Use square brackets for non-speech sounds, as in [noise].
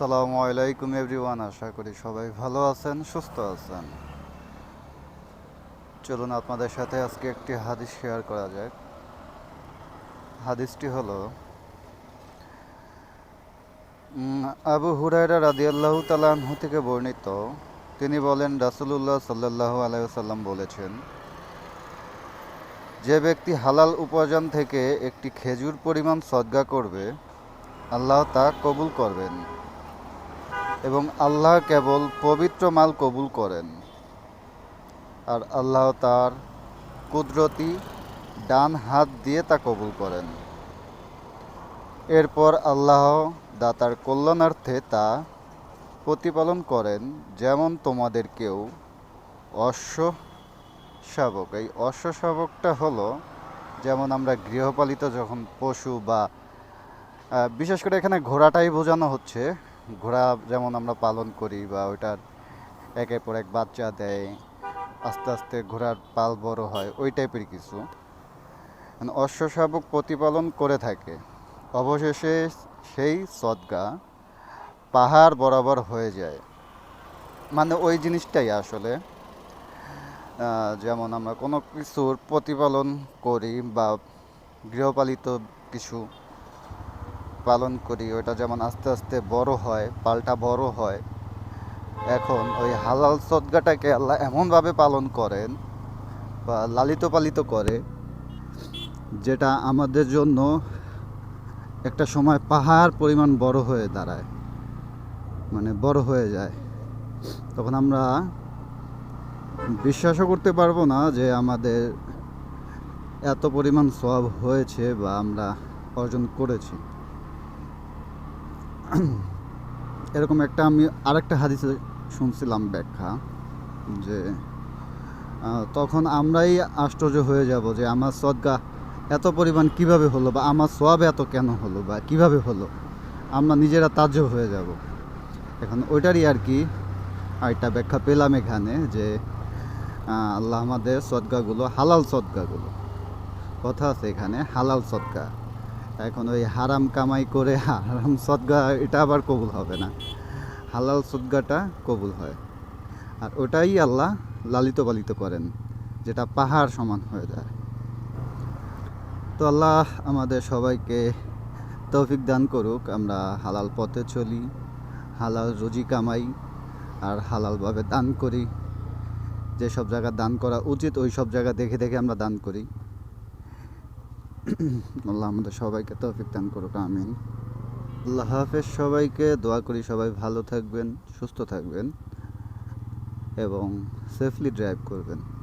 আসসালামু আলাইকুম এভরিওয়ান, আশা করি সবাই ভালো আছেন, সুস্থ আছেন। চলুন আপনাদের সাথে আজকে একটি হাদিস শেয়ার করা যাক। হাদিসটি হলো আবু হুরায়রা রাদিয়াল্লাহু তালাহু থেকে বর্ণিত। তিনি বলেন, রাসূলুল্লাহ সাল্লাল্লাহু আলাইহি সাল্লাম বলেছেন, যে ব্যক্তি হালাল উপার্জন থেকে একটি খেজুর পরিমাণ সদ্গা করবে, আল্লাহ তা কবুল করবেন। এবং আল্লাহ কেবল পবিত্র মাল কবুল করেন। আর আল্লাহ তার কুদরতি ডান হাত দিয়ে তা কবুল করেন। এরপর আল্লাহ দাতার কল্যাণার্থে তা প্রতিপালন করেন, যেমন তোমাদের কেউ অশ্ব শাবক। এই অশ্ব শাবকটা হলো, যেমন আমরা গৃহপালিত যখন পশু বা বিশেষ করে এখানে ঘোড়াটাই বোঝানো হচ্ছে ঘোড়া যেমন আমরা পালন করি বা ওইটার একের পর এক বাচ্চা দেয়, আস্তে আস্তে ঘোড়ার পাল বড় হয়, ওই টাইপের কিছু। মানে অশ্ব শাবক প্রতিপালন করে থাকে। অবশেষে সেই সদগা পাহাড় বরাবর হয়ে যায়। মানে ওই জিনিসটাই আসলে। যেমন আমরা কোনো কিছুর প্রতিপালন করি বা গৃহপালিত কিছু পালন করি ওটা যেমন আস্তে আস্তে বড় হয়, পালটা বড় হয়, এখন ওই হালাল সদগাটাকে আল্লাহ এমনভাবে পালন করেন বা লালিত পালিত করে, যেটা আমাদের জন্য একটা সময় পাহাড় পরিমাণ বড় হয়ে দাঁড়ায় মানে বড় হয়ে যায়। তখন আমরা বিশ্বাসও করতে পারব না যে আমাদের এত পরিমাণ সব হয়েছে বা আমরা অর্জন করেছি। [clears throat] এরকম একটা আমি আরেকটা হাদিসে শুনছিলাম ব্যাখ্যা যে তখন আমরাই আশ্চর্য হয়ে যাব যে আমার সদগা এত পরিমাণ কীভাবে হলো বা আমার সব এত কেন হলো বা কীভাবে হলো? আমরা নিজেরা তাজ্জব হয়ে যাব। এখন ওইটারই আর কি আরেকটা ব্যাখ্যা পেলাম এখানে যে আল্লাহ আমাদের সদগাগুলো হালাল সদগাগুলো। কথা আছে এখানে হালাল সদকা এখন ওই হারাম কামাই করে হারাম সদগা, এটা আবার কবুল হবে না। হালাল সদগাটা কবুল হয়। আর ওটাই আল্লাহ লালিত পালিত করেন, যেটা পাহাড় সমান হয়ে যায়। তো আল্লাহ আমাদের সবাইকে তৌফিক দান করুক, আমরা হালাল পথে চলি, হালাল রুজি কামাই, আর হালালভাবে দান করি। যেসব জায়গা দান করা উচিত ওই সব জায়গা দেখে দেখে আমরা দান করি। আল্লাহ আমাদের সবাইকে তৌফিক দান করুক, আমিন। আল্লাহ হাফেজ, সবাইকে দোয়া করি সবাই ভালো থাকবেন, সুস্থ থাকবেন এবং সেফলি ড্রাইভ করবেন।